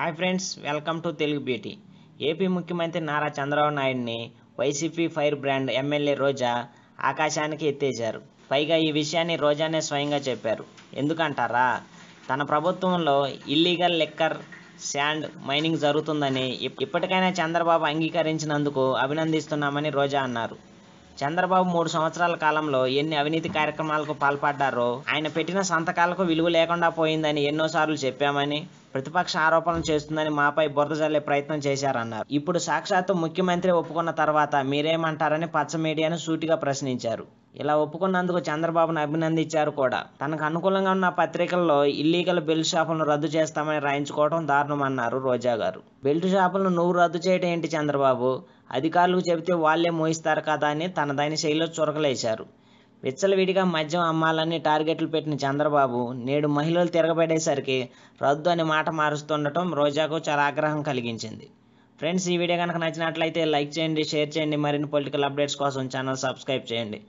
Hi friends welcome to Telugu beauty AP ముఖ్యమంత్రి నారా చంద్రబాబు నాయుడిని YCP fire brand MLA Roja ఆకాశానికి ఎత్తేశారు. పైగా ఈ విషయాన్ని రోజానే స్వయంగా చెప్పారు. ఎందుకంటారా? తన ప్రభుత్వంలో ఇల్లీగల్ లెక్కర్ శాండ్ మైనింగ్ జరుగుతుందని ఇప్పటికైనా చంద్రబాబు అంగీకరించినందుకు అభినందిస్తున్నామని రోజా అన్నారు. చంద్రబాబు మూడు సంవత్సరాల కాలంలో ఎన్ని అవినీతి కార్యక్రమాలకు పాల్పడ్డారో ఆయన పెట్టిన సంతకాలకు విలువ లేకుండా పోయిందని ఎన్నోసార్లు చెప్పామని ప్రతిపక్ష ఆరోపణలు చేస్తుందని మాపై బురద జల్లే ప్రయత్నం చేశారన్నారు. ఇప్పుడు సాక్షాత్తు ముఖ్యమంత్రి ఒప్పుకున్న తర్వాత మీరేమంటారని పచ్చ మీడియాను సూటిగా ప్రశ్నించారు. ఇలా ఒప్పుకున్నందుకు చంద్రబాబును అభినందించారు కూడా. తనకు అనుకూలంగా ఉన్న పత్రికల్లో ఇల్లీగల్ బెల్ట్ షాపులను రద్దు చేస్తామని రాయించుకోవడం దారుణమన్నారు రోజా గారు. బెల్ట్ షాపులను నువ్వు రద్దు చేయడం ఏంటి చంద్రబాబు? అధికారులకు చెబితే వాళ్ళే మోయిస్తారు కదా అని తనదైన శైలిలో చురకలేశారు. విచ్చలవిడిగా మద్యం అమ్మాలని టార్గెట్లు పెట్టిన చంద్రబాబు నేడు మహిళలు తిరగబడేసరికి రద్దు అని మాట మారుస్తుండటం రోజాకు చాలా ఆగ్రహం కలిగించింది. ఫ్రెండ్స్ ఈ వీడియో కనుక నచ్చినట్లయితే లైక్ చేయండి షేర్ చేయండి. మరిన్ని పొలిటికల్ అప్డేట్స్ కోసం ఛానల్ సబ్స్క్రైబ్ చేయండి.